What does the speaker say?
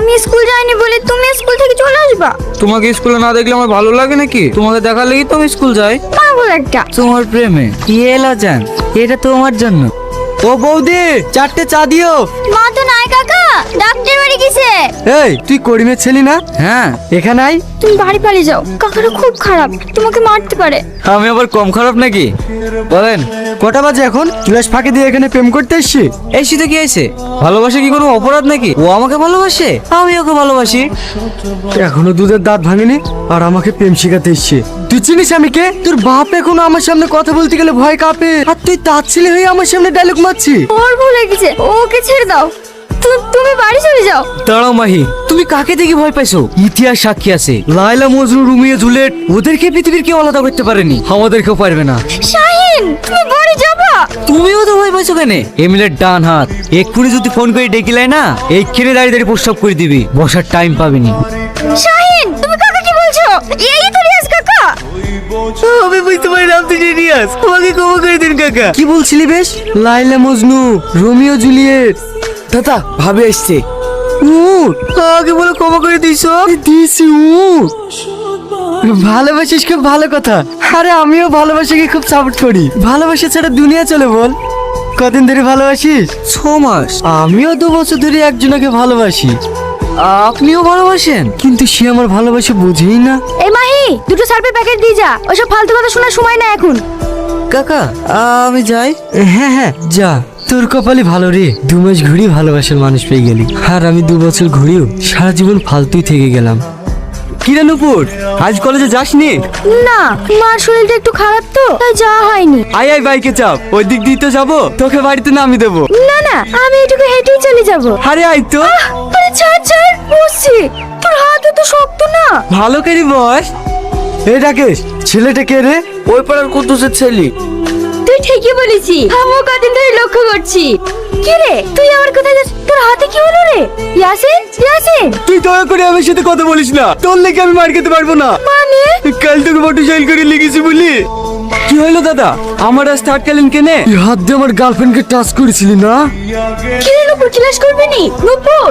আমি স্কুল যাইনি বলে তুমি স্কুল থেকে চলে আসবা? তোমাকে স্কুলে না দেখলে আমার ভালো লাগে নাকি? তোমাকে দেখা লেগে তো আমি স্কুল যাই। পাগল একটা। তোমার প্রেমে। এলা যান এটা তোমার জন্য। ও বৌদি চারটে চা দিও। মা তো নাই কাকা ডাক্তার গেছে এই তুই করিমের ছেলি না? হ্যাঁ। এখানে আই তুমি বাড়ি পালিয়ে যাও। কাকাটা খুব খারাপ। তোমাকে মারতে পারে। আমি আবার কম খারাপ নাকি? বলেন কটা বাজে এখন? ক্লাস ফাঁকি দিয়ে এখানে প্রেম করতে এসছি? এই শীতে কি আছে ভালোবাসা কি কোনো অপরাধ নাকি? ও আমাকে ভালোবাসে? আমি ওকে ভালোবাসি। এখনও দুধের দাঁত ভাঙেনি আর আমাকে প্রেম শিখাতে এসছে। তুই চিনিস আমি কে? তোর বাপ এখনও আমার সামনে কথা বলতে গেলে ভয় কাঁপে। আর তুই তার ছেলে হয়ে আমার সামনে ডায়লগ মারছি ওর ভুল হয়ে গেছে। ওকে ছেড়ে দাও। তুমি বাড়ি চলে যাও। দাঁড়াও মাহি তুমি কাকে দেখে ভয় পাইছো? ইতিহাস সাক্ষী আছে। রুমিয়ে জুলেট ওদেরকে পৃথিবীর কেউ আলাদা করতে পারেনি। আমাদেরকেও পারবে না। শাহিন তুমি বাড়ি যাবা? তুমিও তো ভয় পাইছো কেন? এমিলের ডান হাত এক্ষুনি যদি ফোন করে ডেকিলাই না এইখানে দাঁড়িয়ে দাঁড়িয়ে প্রস্তাব করে দিবি। বসার টাইম পাবিনি। শাহিন তুমি কাকা কি বলছো? এই তো রিয়াজ কাকা। আমি বুঝতে আমাকে ক্ষমা করে দিন কাকা। কি বলছিলি বেশ? Laila Majnu Romeo Juliet. দাদা ভাবে এসছে উঠ আগে বলে ক্ষমা করে দিছো দিয়েছি উঠ। ভালোবাসিস খুব ভালো কথা। আরে আমিও ভালোবাসাকে খুব সাপোর্ট করি। ভালোবাসা ছাড়া দুনিয়া চলে বল। কদিন ধরে ভালোবাসিস? ছ মাস। আমিও দু বছর ধরে একজনকে ভালোবাসি। আপনিও ভালোবাসেন? কিন্তু সে আমার ভালোবাসা বুঝেই না। এই মাহি দুটো সার্ভে প্যাকেট দিয়ে যা। ওসব ফালতু কথা শোনার সময় না এখন। কাকা আমি যাই। হ্যাঁ হ্যাঁ যা। তোর কপালে ভালো রে। দু মাস ঘুরি ভালোবাসার মানুষ পেয়ে গেলি। আর আমি দু বছর ঘুরিও সারা জীবন ফালতুই থেকে গেলাম। কিরে নুপুর? আজ কলেজে যাসনি? না মার শরীরটা একটু খারাপ তো তাই যাওয়া হয়নি। আই আই বাইকে চাপ। ওই দিক দিয়ে তো যাব তোকে বাড়িতে নামি দেবো। না না আমি এটুকু হেঁটেই চলে যাব। আরে আই তো। আরে ছাড় ছাড় বসছি। তোর হাত তো শক্ত না। ভালো করি বস। এ রাকেশ ছেলেটা কে রে? ওই পাড়ার কুদ্দুসের ছেলে। ঠিকই বলেছি। আমিও কদিন ধরে লক্ষ্য করছি। কি রে? তুই আমার কোথায় যাচ্ছিস তোর হাতে কি হলো রে? ইয়াসিন? ইয়াসিন? তুই দয়া করে আমার সাথে কথা বলিস না। তোর লেগে আমি মার খেতে পারব না। মানে? কাল তোকে মোটরসাইকেল করে লিখেছি বলি। কি হলো দাদা? আমার আজ থার্ড কালীন কেনে? হাত দিয়ে আমার গার্লফ্রেন্ডকে টাচ করেছিলি না? কি রে নুপুর ক্লাস করবি নি? নুপুর!